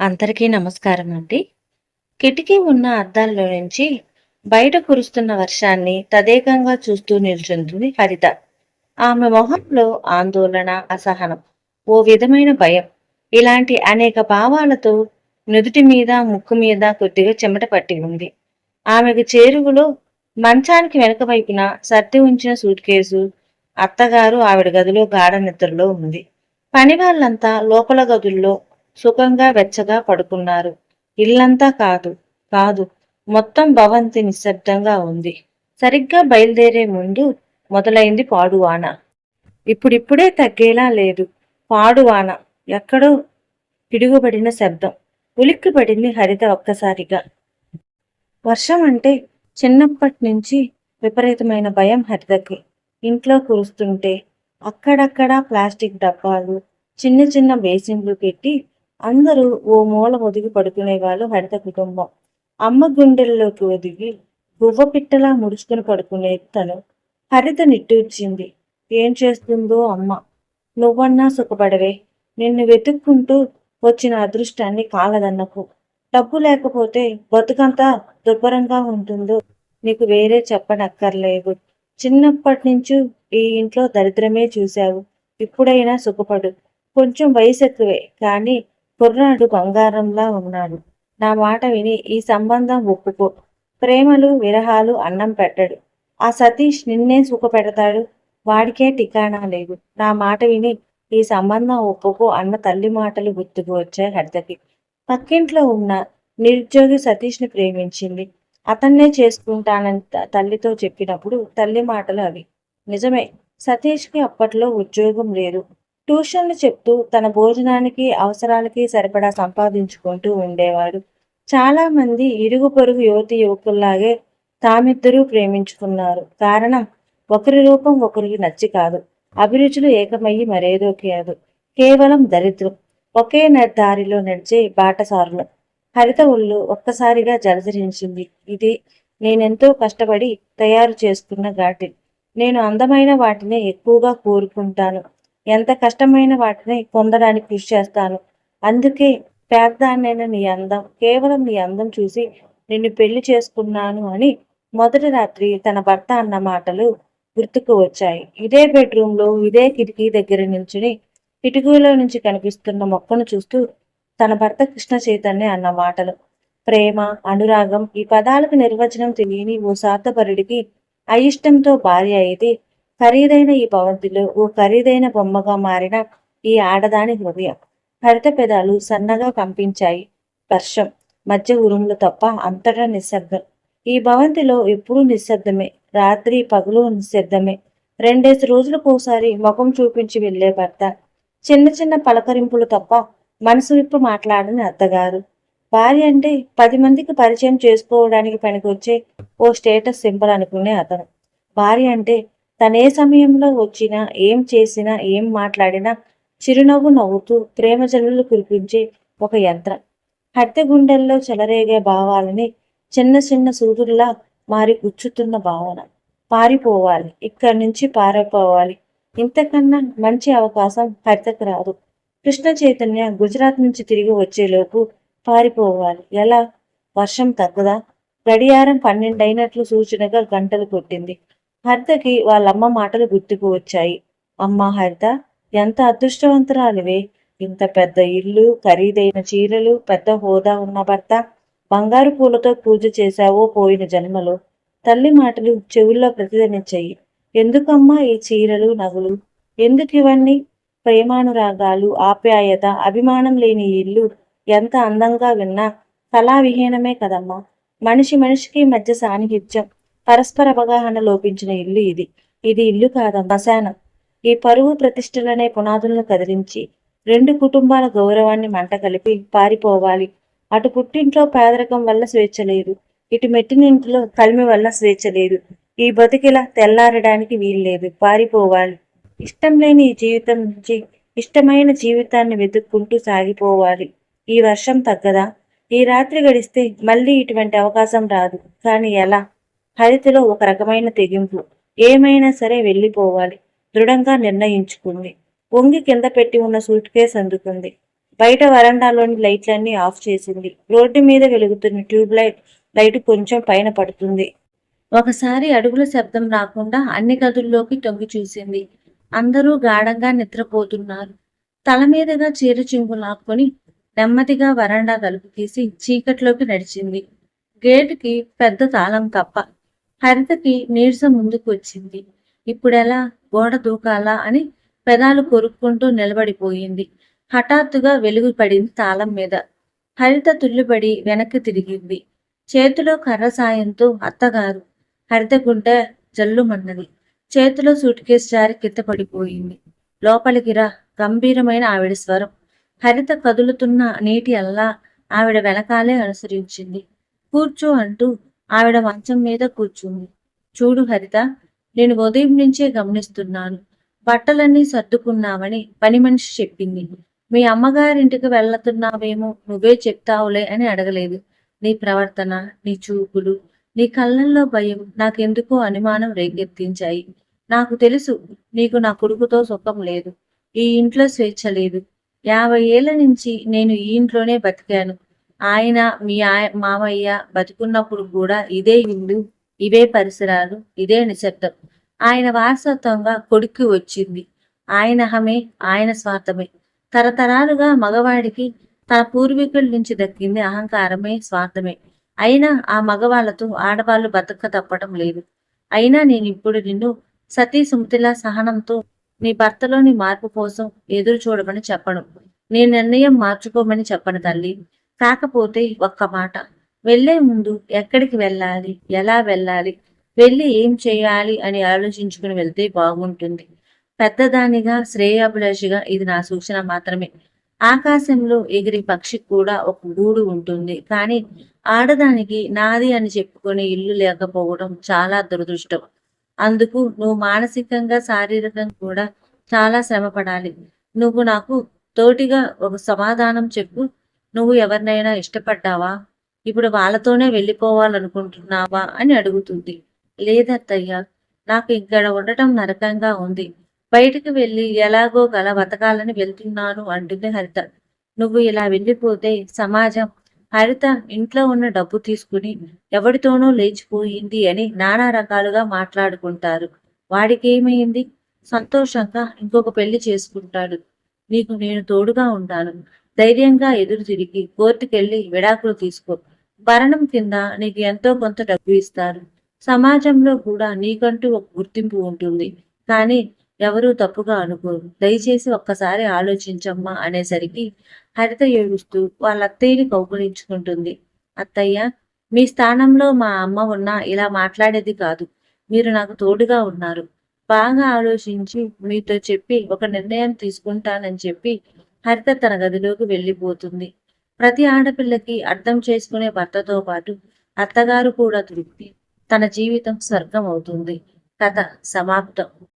అందరికీ నమస్కారం అండి కిటికీ ఉన్న అద్దాల్లో నుంచి బయట కురుస్తున్న వర్షాన్ని తదేకంగా చూస్తూ నిల్చుంటుంది హరిత. ఆమె మొహంలో ఆందోళన అసహనం ఓ విధమైన భయం. ఇలాంటి అనేక భావాలతో నుదుటి మీద ముక్కు మీద కొద్దిగా చెమట పట్టి ఉంది. ఆమెకు చేరువలో మంచానికి వెనక వైపున సర్ది ఉంచిన సూట్ కేసు అత్తగారు ఆవిడ గదిలో గాఢ నిద్రలో ఉంది. పని వాళ్ళంతా లోపల గదుల్లో సుఖంగా వెచ్చగా పడుకున్నారు. ఇల్లంతా కాదు కాదు మొత్తం భవంతి నిశ్శబ్దంగా ఉంది. సరిగ్గా బయలుదేరే ముందు మొదలైంది పాడువాన. ఇప్పుడిప్పుడే తగ్గేలా లేదు. పాడువాన ఎక్కడో పిడుగుబడిన శబ్దం. ఉలిక్కిపడింది హరిత ఒక్కసారిగా. వర్షం అంటే చిన్నప్పటి నుంచి విపరీతమైన భయం హరితకి. ఇంట్లో కురుస్తుంటే అక్కడక్కడ ప్లాస్టిక్ డబ్బాలు చిన్న చిన్న బేసిన్లు పెట్టి అందరూ ఓ మూల ఒదిగి పడుకునేవాళ్ళు హరిత కుటుంబం. అమ్మ గుండెల్లోకి ఒదిగి గువ్వ పిట్టలా ముడుచుకుని పడుకునేది తను హరిత నిట్టూర్చింది. ఏం చేస్తుందో అమ్మ నువ్వన్నా సుఖపడవే. నిన్ను వెతుక్కుంటూ వచ్చిన అదృష్టాన్ని కాలదన్నకు. డబ్బు లేకపోతే బతుకంతా దుర్భరంగా ఉంటుందో నీకు వేరే చెప్పనక్కర్లేదు. చిన్నప్పటి నుంచి ఈ ఇంట్లో దరిద్రమే చూశావు. ఇప్పుడైనా సుఖపడు. కొంచెం వయసు ఎక్కువే కానీ కుర్రాడు బంగారంలా ఉన్నాడు. నా మాట విని ఈ సంబంధం ఒప్పుకో. ప్రేమలు విరహాలు అన్నం పెట్టడు. ఆ సతీష్ నిన్నే సుఖ పెడతాడు. వాడికే టికాణా లేదు. నా మాట విని ఈ సంబంధం ఒప్పుకో అన్న తల్లి మాటలు గుర్తుకు వచ్చాయి హరితకి. పక్కింట్లో ఉన్న నిరుద్యోగి సతీష్ని ప్రేమించింది. అతన్నే చేసుకుంటానని తల్లితో చెప్పినప్పుడు తల్లి మాటలు అవి. నిజమే సతీష్కి అప్పట్లో ఉద్యోగం లేదు. ట్యూషన్లు చెప్తూ తన భోజనానికి అవసరాలకి సరిపడా సంపాదించుకుంటూ ఉండేవాడు. చాలా మంది ఇరుగు పొరుగు యువతి యువకుల్లాగే తామిద్దరూ ప్రేమించుకున్నారు. కారణం ఒకరి రూపం ఒకరికి నచ్చి కాదు. అభిరుచులు ఏకమయ్యి మరేదో కాదు. కేవలం దరిద్రం. ఒకే న- దారిలో నడిచే బాటసారులు. హరిత ఒళ్ళు ఒక్కసారిగా జలధరించింది ఇది నేనెంతో కష్టపడి తయారు చేసుకున్న ఘాటి. నేను అందమైన వాటిని ఎక్కువగా కోరుకుంటాను. ఎంత కష్టమైన వాటిని పొందడానికి కృషి చేస్తాను. అందుకే పేదదాన్నైన నీ అందం కేవలం నీ అందం చూసి నిన్ను పెళ్ళి చేసుకున్నాను అని మొదటి రాత్రి తన భర్త అన్న మాటలు గుర్తుకు వచ్చాయి. ఇదే బెడ్రూమ్లో ఇదే కిటికీ దగ్గర నిల్చుని కిటికీలో నుంచి కనిపిస్తున్న మొక్కను చూస్తూ తన భర్త కృష్ణ చైతన్య అన్న మాటలు. ప్రేమ అనురాగం ఈ పదాలకు నిర్వచనం తెలియని ఓ స్వార్థపరుడికి అయిష్టంతో భార్య అయితే ఖరీదైన ఈ భవంతిలో ఓ ఖరీదైన బొమ్మగా మారిన ఈ ఆడదాని హృదయం. హరిత పెదాలు సన్నగా కంపించాయి. వర్షం మధ్య ఉరుములు తప్ప అంతటా నిశ్శబ్దం. ఈ భవంతిలో ఎప్పుడూ నిశ్శబ్దమే. రాత్రి పగులు నిశ్శబ్దమే. రెండేసి రోజులకోసారి ముఖం చూపించి వెళ్ళే భర్త. చిన్న చిన్న పలకరింపులు తప్ప మనసు విప్పు మాట్లాడని అత్తగారు. భార్య అంటే పది మందికి పరిచయం చేసుకోవడానికి పనికొచ్చే ఓ స్టేటస్ సింబల్ అనుకునే అతను. భార్య అంటే తనే సమయంలో వచ్చినా ఏం చేసినా ఏం మాట్లాడినా చిరునవ్వు నవ్వుతూ ప్రేమ జల్లులు కురిపించే ఒక యంత్రం. హత్య గుండెల్లో చెలరేగే భావాలని చిన్న చిన్న సూదుల్లా మారి గుచ్చుతున్న భావన. పారిపోవాలి ఇక్కడి నుంచి పారిపోవాలి. ఇంతకన్నా మంచి అవకాశం హరితకు రాదు. కృష్ణ చైతన్య గుజరాత్ నుంచి తిరిగి వచ్చేలోపు పారిపోవాలి. ఎలా? వర్షం తగ్గదా? గడియారం పన్నెండైనట్లు సూచనగా గంటలు కొట్టింది. హరితకి వాళ్ళమ్మ మాటలు గుర్తుకు వచ్చాయి. అమ్మ హరిత ఎంత అదృష్టవంతురాలివే. ఇంత పెద్ద ఇల్లు ఖరీదైన చీరలు పెద్ద హోదా ఉన్న భర్త. బంగారు పూలతో పూజ చేశావో పోయిన జన్మలో. తల్లి మాటలు చెవుల్లో ప్రతిధ్వనించాయి. ఎందుకమ్మా ఈ చీరలు నగులు? ఎందుకు ఇవన్నీ? ప్రేమానురాగాలు ఆప్యాయత అభిమానం లేని ఇల్లు ఎంత అందంగా విన్నా కళావిహీనమే కదమ్మా. మనిషి మనిషికి మధ్య సాన్నిహిత్యం. పరస్పర అవగాహన లోపించిన ఇల్లు ఇది. ఇది ఇల్లు కాదమ్మా శానం ఈ పరువు ప్రతిష్టలనే పునాదులను కదిలించి రెండు కుటుంబాల గౌరవాన్ని మంట కలిపి పారిపోవాలి. అటు పుట్టింట్లో పేదరికం వల్ల స్వేచ్ఛ లేదు. ఇటు మెట్టినింట్లో కలిమి వల్ల స్వేచ్ఛ లేదు. ఈ బతికిలా తెల్లారడానికి వీల్లేదు పారిపోవాలి. ఇష్టం లేని ఈ జీవితం నుంచి ఇష్టమైన జీవితాన్ని వెతుక్కుంటూ సాగిపోవాలి. ఈ వర్షం తగ్గదా? ఈ రాత్రి గడిస్తే మళ్ళీ ఇటువంటి అవకాశం రాదు. కానీ ఎలా? హరితలో ఒక రకమైన తెగింపు. ఏమైనా సరే వెళ్ళిపోవాలి. దృఢంగా నిర్ణయించుకుంది. వంగి కింద పెట్టి ఉన్న సూట్ కేసు అందుకుంది. బయట వరండాలోని లైట్లన్నీ ఆఫ్ చేసింది. రోడ్డు మీద వెలుగుతున్న ట్యూబ్ లైట్ లైట్ కొంచెం పైన పడుతుంది. ఒకసారి అడుగుల శబ్దం రాకుండా అన్ని గదుల్లోకి తొంగి చూసింది. అందరూ గాఢంగా నిద్రపోతున్నారు. తల మీదుగా చీర చింగు లాక్కొని నెమ్మదిగా వరండా తలుపు తీసి చీకట్లోకి నడిచింది. గేటుకి పెద్ద తాళం తప్ప హరితకి నీరసం ముందుకు వచ్చింది. ఇప్పుడెలా? గోడ దూకాలా? అని పెదాలు కొరుక్కుంటూ నిలబడిపోయింది. హఠాత్తుగా వెలుగు పడింది తాళం మీద. హరిత తుల్లిపడి వెనక్కి తిరిగింది. చేతిలో కర్ర సాయంతో అత్తగారు హరిత గుండె జల్లుమన్నది. చేతిలో సూట్ కేసు జారి కింద పడిపోయింది. లోపలికి రా. గంభీరమైన ఆవిడ స్వరం. హరిత కదులుతున్న నీటి అల్లా ఆవిడ వెనకాలే అనుసరించింది. కూర్చో అంటూ ఆవిడ మంచం మీద కూర్చుంది. చూడు హరిత నేను ఉదయం నుంచే గమనిస్తున్నాను. బట్టలన్నీ సర్దుకున్నావని పని మనిషి చెప్పింది. మీ అమ్మగారింటికి వెళ్తున్నావేమో నువ్వే చెప్తావులే అని అడగలేదు. నీ ప్రవర్తన నీ చూపులు నీ కళ్ళల్లో భయం నాకెందుకో అనుమానం రేకెత్తించాయి. నాకు తెలుసు నీకు నా కొడుకుతో సుఖం లేదు. ఈ ఇంట్లో స్వేచ్ఛ లేదు. యాభై ఏళ్ళ నుంచి నేను ఈ ఇంట్లోనే బతికాను. ఆయన మీ ఆయ మామయ్య బతికున్నప్పుడు కూడా ఇదే ఇల్లు ఇవే పరిసరాలు ఇదే నిశ్శబ్దం. ఆయన వారసత్వంగా కొడుక్కి వచ్చింది. ఆయన హమే ఆయన స్వార్థమే. తరతరాలుగా మగవాడికి తన పూర్వీకుల నుంచి దక్కింది అహంకారమే స్వార్థమే. అయినా ఆ మగవాళ్ళతో ఆడవాళ్ళు బతక తప్పడం లేదు. అయినా నేను ఇప్పుడు నిన్ను సతీ సుమతిలా సహనంతో నీ భర్తలోని మార్పు కోసం ఎదురు చూడమని చెప్పను. నీ నిర్ణయం మార్చుకోమని చెప్పను తల్లి. కాకపోతే ఒక్క మాట. వెళ్ళే ముందు ఎక్కడికి వెళ్ళాలి? ఎలా వెళ్ళాలి? వెళ్ళి ఏం చేయాలి? అని ఆలోచించుకుని వెళ్తే బాగుంటుంది. పెద్దదానిగా శ్రేయాభిలాషిగా ఇది నా సూచన మాత్రమే. ఆకాశంలో ఎగిరి పక్షికి కూడా ఒక గూడు ఉంటుంది. కానీ ఆడదానికి నాది అని చెప్పుకునే ఇల్లు లేకపోవడం చాలా దురదృష్టం. అందుకు నువ్వు మానసికంగా శారీరకంగా కూడా చాలా శ్రమ పడాలి నువ్వు నాకు తోటిగా ఒక సమాధానం చెప్పు. నువ్వు ఎవరినైనా ఇష్టపడ్డావా? ఇప్పుడు వాళ్ళతోనే వెళ్ళిపోవాలనుకుంటున్నావా? అని అడుగుతుంది. లేదత్తయ్య నాకు ఇక్కడ ఉండటం నరకంగా ఉంది. బయటికి వెళ్ళి ఎలాగో గల బతకాలని వెళ్తున్నాను అంటుంది హరిత. నువ్వు ఇలా వెళ్ళిపోతే సమాజం హరిత ఇంట్లో ఉన్న డబ్బు తీసుకుని ఎవరితోనో లేచిపోయింది అని నానా రకాలుగా మాట్లాడుకుంటారు. వాడికి ఏమైంది సంతోషంగా ఇంకొక పెళ్ళి చేసుకుంటాడు. నీకు నేను తోడుగా ఉంటాను. ధైర్యంగా ఎదురు తిరిగి కోర్టుకెళ్ళి విడాకులు తీసుకో. భరణం కింద నీకు ఎంతో కొంత డబ్బు ఇస్తారు. సమాజంలో కూడా నీకంటూ ఒక గుర్తింపు ఉంటుంది. కానీ ఎవరూ తప్పుగా అనుకోరు. దయచేసి ఒక్కసారి ఆలోచించమ్మా అనేసరికి హరిత ఏడుస్తూ వాళ్ళ అత్తయ్యని కౌగులించుకుంటుంది. అత్తయ్య మీ స్థానంలో మా అమ్మ ఉన్నా ఇలా మాట్లాడేది కాదు. మీరు నాకు తోడుగా ఉన్నారు. బాగా ఆలోచించి మీతో చెప్పి ఒక నిర్ణయం తీసుకుంటానని చెప్పి హరిత తన గదిలోకి వెళ్ళిపోతుంది. ప్రతి ఆడపిల్లకి అర్థం చేసుకునే భర్తతో పాటు అత్తగారు కూడా తృప్తి. తన జీవితం స్వర్గం అవుతుంది కథ సమాప్తం.